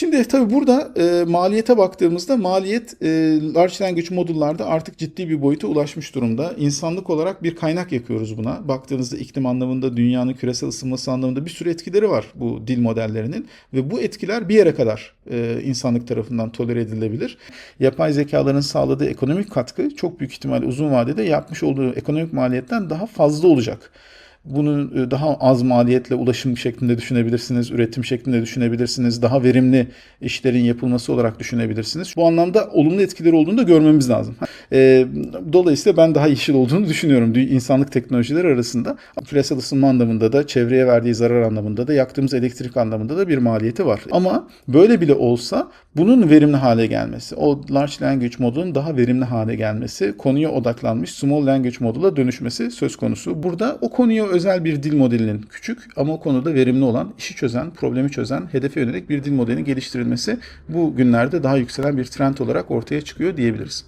Şimdi tabii burada e, maliyete baktığımızda maliyet e, Large Language Model'larda artık ciddi bir boyuta ulaşmış durumda. İnsanlık olarak bir kaynak yakıyoruz buna. Baktığınızda iklim anlamında, dünyanın küresel ısınması anlamında bir sürü etkileri var bu dil modellerinin. Ve bu etkiler bir yere kadar e, insanlık tarafından tolere edilebilir. Yapay zekaların sağladığı ekonomik katkı çok büyük ihtimalle uzun vadede yapmış olduğu ekonomik maliyetten daha fazla olacak. Bunu e, daha az maliyetle ulaşım şeklinde düşünebilirsiniz, üretim şeklinde düşünebilirsiniz, daha verimli işlerin yapılması olarak düşünebilirsiniz. Bu anlamda olumlu etkileri olduğunu da görmemiz lazım. E, dolayısıyla ben daha yeşil olduğunu düşünüyorum dü- insanlık teknolojileri arasında. Küresel ısınma anlamında da, çevreye verdiği zarar anlamında da, yaktığımız elektrik anlamında da bir maliyeti var. Ama böyle bile olsa bunun verimli hale gelmesi, o Large Language Model'ın daha verimli hale gelmesi, konuya odaklanmış Small Language Model'a dönüşmesi söz konusu. Burada o konuya özel bir dil modelinin küçük ama o konuda verimli olan, işi çözen, problemi çözen, hedefe yönelik bir dil modelinin geliştirilmesi bu günlerde daha yükselen bir trend olarak ortaya çıkıyor diyebiliriz.